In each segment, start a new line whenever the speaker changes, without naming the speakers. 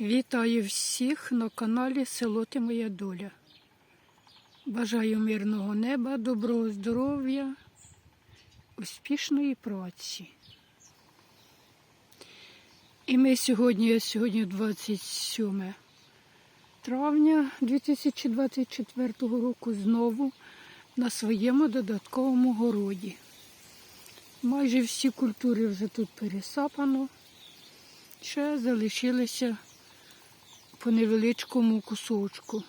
Вітаю всіх на каналі Село Ти Моя Доля. Бажаю мирного неба, доброго здоров'я, успішної праці. І ми сьогодні, сьогодні 27 травня 2024 року знову на своєму додатковому городі. Майже всі культури вже тут пересапано. Ще залишилися по невеличкому кусочку.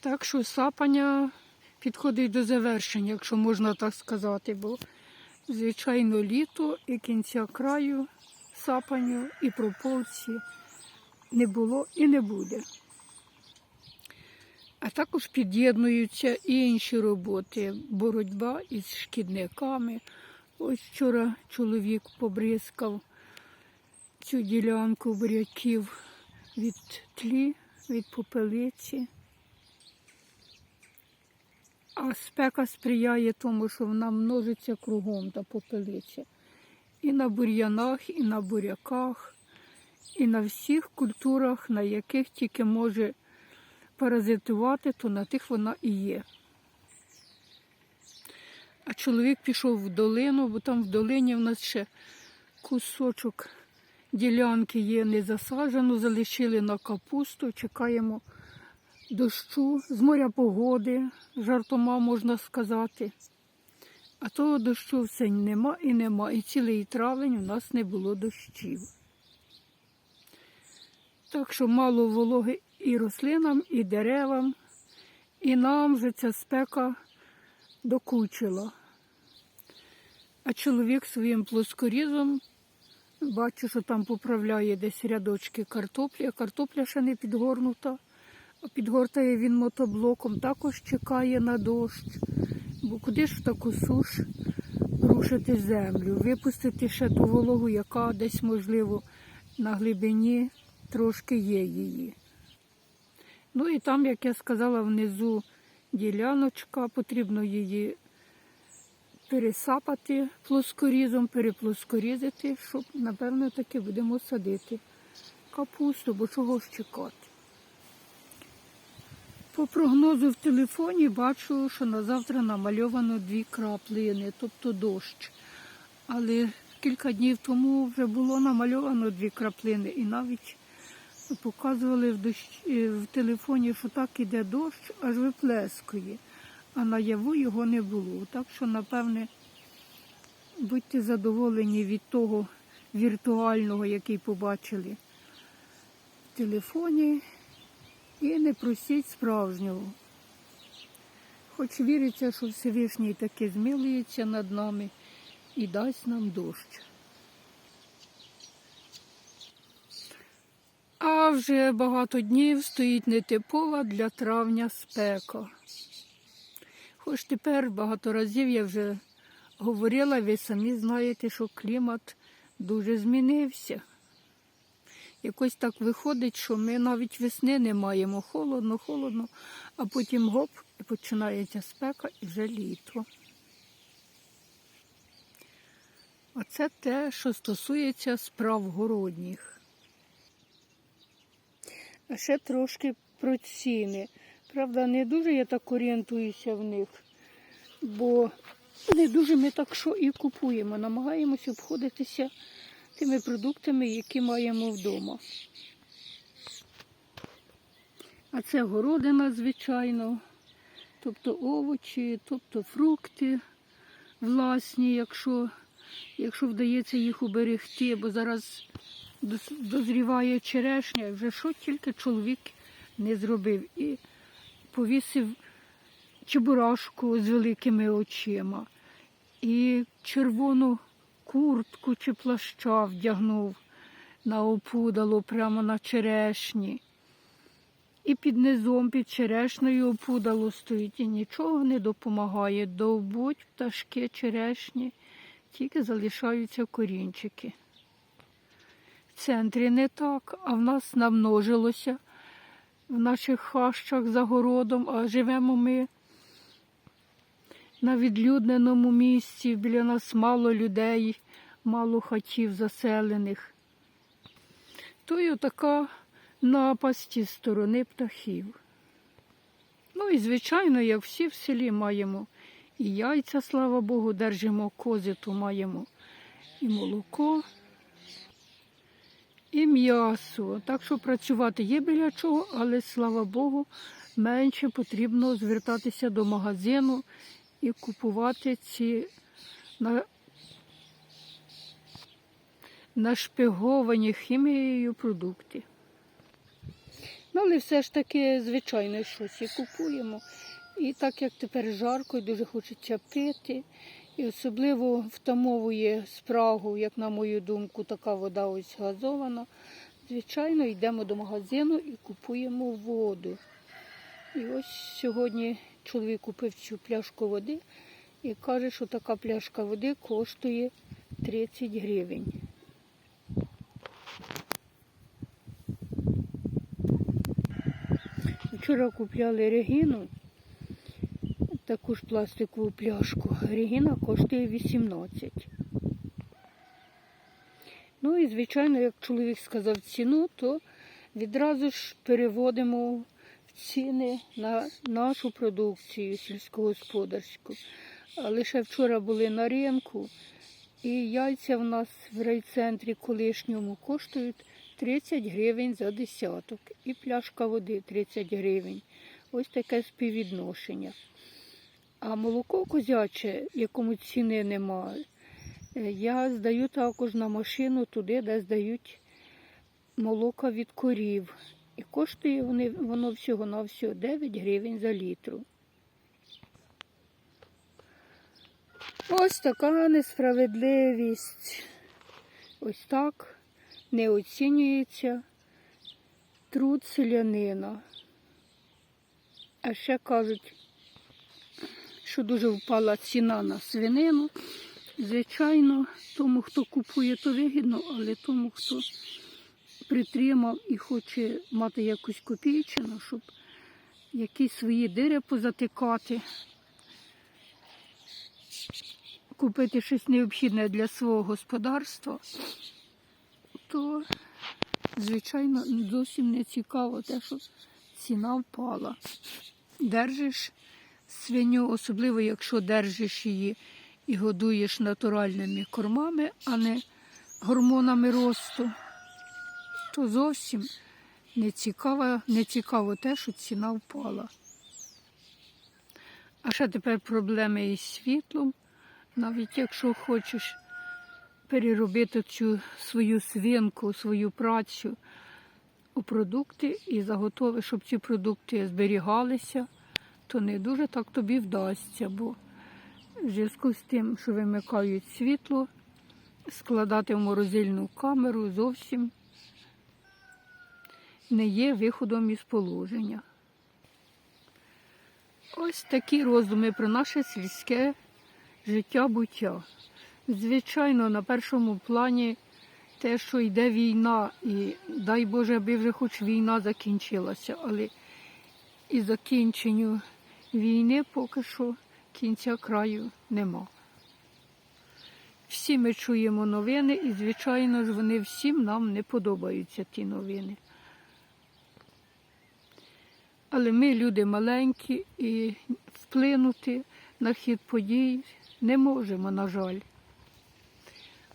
Так що сапання підходить до завершення, якщо можна так сказати, бо, звичайно, літо і кінця краю сапанню і прополці не було і не буде. А також під'єднуються і інші роботи, боротьба із шкідниками. Ось вчора чоловік побризкав цю ділянку буряків від тлі, від попелиці. А спека сприяє тому, що вона множиться кругом та попелиця. І на бур'янах, і на буряках, і на всіх культурах, на яких тільки може паразитувати, то на тих вона і є. А чоловік пішов в долину, бо там в долині в нас ще кусочок ділянки є не засаджено, залишили на капусту, чекаємо дощу, з моря погоди, жартома можна сказати. А того дощу все нема і нема. І цілий травень у нас не було дощів. Так що мало вологи і рослинам, і деревам, і нам вже ця спека докучила. А чоловік своїм плоскорізом бачу, що там поправляє десь рядочки картоплі, картопля ще не підгорнута. Підгортає він мотоблоком, також чекає на дощ. Бо куди ж в таку суш рушити землю, випустити ще ту вологу, яка десь, можливо, на глибині трошки є її. Ну і там, як я сказала, внизу діляночка, потрібно її пересапати плоскорізом, переплоскорізити, щоб, напевно, таки будемо садити капусту, бо чого ж чекати. По прогнозу в телефоні бачу, що на завтра намальовано дві краплини, тобто дощ. Але кілька днів тому вже було намальовано дві краплини і навіть показували в, дощ... е, в телефоні, що так іде дощ, аж виплескує, а наяву його не було. Так що, напевне, будьте задоволені від того віртуального, який побачили в телефоні, і не просіть справжнього. Хоч віриться, що Всевишній таки змилується над нами і дасть нам дощ. А вже багато днів стоїть нетипова для травня спека. Хоч тепер багато разів я вже говорила, ви самі знаєте, що клімат дуже змінився. Якось так виходить, що ми навіть весни не маємо холодно, холодно, а потім гоп, і починається спека і вже літо. Оце те, що стосується справ городніх. А ще трошки про ціни. Правда, не дуже я так орієнтуюся в них, бо не дуже ми так що і купуємо. Намагаємося обходитися тими продуктами, які маємо вдома. А це городина, звичайно, тобто овочі, тобто фрукти власні, якщо, якщо вдається їх уберегти, бо зараз дозріває черешня, вже що тільки чоловік не зробив. І повісив чебурашку з великими очима, і червону куртку чи плаща вдягнув на опудало прямо на черешні. І під низом, під черешнею опудало стоїть і нічого не допомагає. Довбуть пташки черешні, тільки залишаються корінчики. В центрі не так, а в нас намножилося в наших хащах за городом, а живемо ми на відлюдненому місці, біля нас мало людей, мало хатів заселених. то й отака напасть із сторони птахів. Ну і звичайно, як всі в селі маємо і яйця, слава Богу, держимо кози, то маємо і молоко, і м'ясо. Так що працювати є біля чого, але слава Богу, менше потрібно звертатися до магазину і купувати ці на, нашпиговані хімією продукти. Ну, але все ж таки, звичайно, щось і купуємо. І так як тепер жарко, і дуже хочеться пити. І особливо втамовує спрагу, як на мою думку, така вода ось газована. Звичайно, йдемо до магазину і купуємо воду. І ось сьогодні чоловік купив цю пляшку води і каже, що така пляшка води коштує 30 гривень. Вчора купляли регіну, таку ж пластикову пляшку. Регіна коштує 18. Ну і, звичайно, як чоловік сказав ціну, то відразу ж переводимо ціни на нашу продукцію сільськогосподарську. Лише вчора були на ринку, і яйця в нас в райцентрі колишньому коштують 30 гривень за десяток. І пляшка води 30 гривень. Ось таке співвідношення. А молоко козяче, якому ціни немає, е, я здаю також на машину туди, де здають молока від корів. І коштує воно всього-навсього 9 гривень за літру. Ось така несправедливість. Ось так не оцінюється труд селянина. А ще кажуть, що дуже впала ціна на свинину. Звичайно, тому, хто купує, то вигідно, але тому, хто притримав і хоче мати якусь копійчину, щоб якісь свої дири позатикати, купити щось необхідне для свого господарства, то, звичайно, зовсім не цікаво те, що ціна впала. Держиш свиню, особливо якщо держиш її і годуєш натуральними кормами, а не гормонами росту, то зовсім не цікаво, не цікаво те, що ціна впала. А ще тепер проблеми із світлом. Навіть якщо хочеш переробити цю свою свинку, свою працю у продукти і заготовити, щоб ці продукти зберігалися, то не дуже так тобі вдасться, бо в зв'язку з тим, що вимикають світло, складати в морозильну камеру зовсім не є виходом із положення. Ось такі роздуми про наше сільське життя буття. Звичайно, на першому плані те, що йде війна, і дай Боже, аби вже хоч війна закінчилася, але і закінченню війни поки що кінця краю нема. Всі ми чуємо новини, і, звичайно ж, вони всім нам не подобаються, ті новини. Але ми люди маленькі і вплинути на хід подій не можемо, на жаль.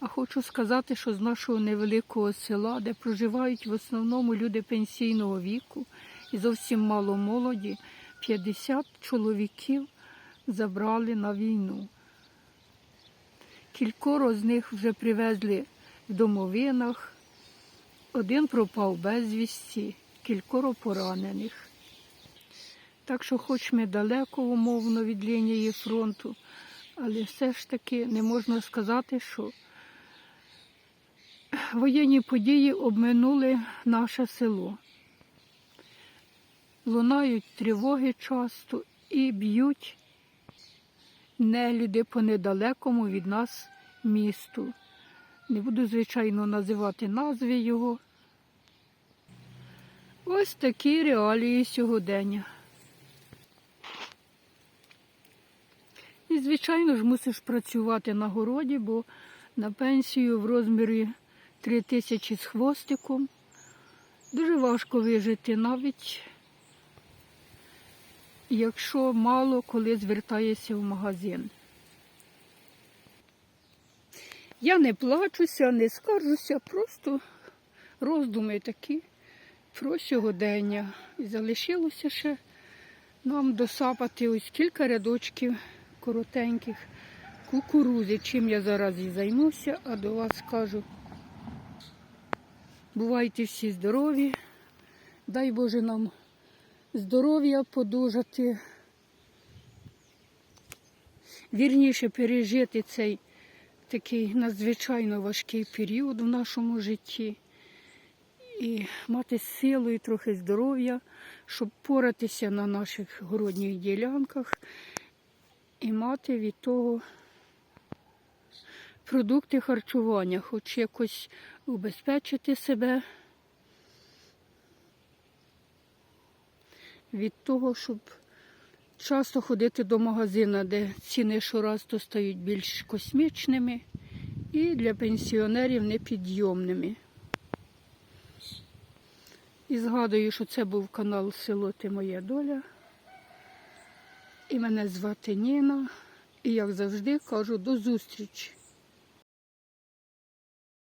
А хочу сказати, що з нашого невеликого села, де проживають в основному люди пенсійного віку і зовсім мало молоді, 50 чоловіків забрали на війну. Кількоро з них вже привезли в домовинах, один пропав безвісті, кількоро поранених. Так що, хоч ми далеко умовно від лінії фронту, але все ж таки не можна сказати, що воєнні події обминули наше село. Лунають тривоги часто і б'ють нелюди по недалекому від нас місту. Не буду, звичайно, називати назви його. Ось такі реалії сьогодення. І, звичайно ж, мусиш працювати на городі, бо на пенсію в розмірі 3 тисячі з хвостиком Дуже важко вижити навіть якщо мало коли звертаєшся в магазин. Я не плачуся, не скаржуся, просто роздуми такі про сьогодення. І залишилося ще нам досапати ось кілька рядочків коротеньких кукурузи, чим я зараз і займуся, а до вас скажу. Бувайте всі здорові, дай Боже нам здоров'я подужати, вірніше пережити цей такий надзвичайно важкий період в нашому житті. І мати силу і трохи здоров'я, щоб поратися на наших городніх ділянках і мати від того продукти харчування, хоч якось убезпечити себе від того, щоб часто ходити до магазину, де ціни щораз то стають більш космічними і для пенсіонерів непідйомними. І згадую, що це був канал Село Ти Моя Доля. І мене звати Ніна. І як завжди кажу до зустрічі.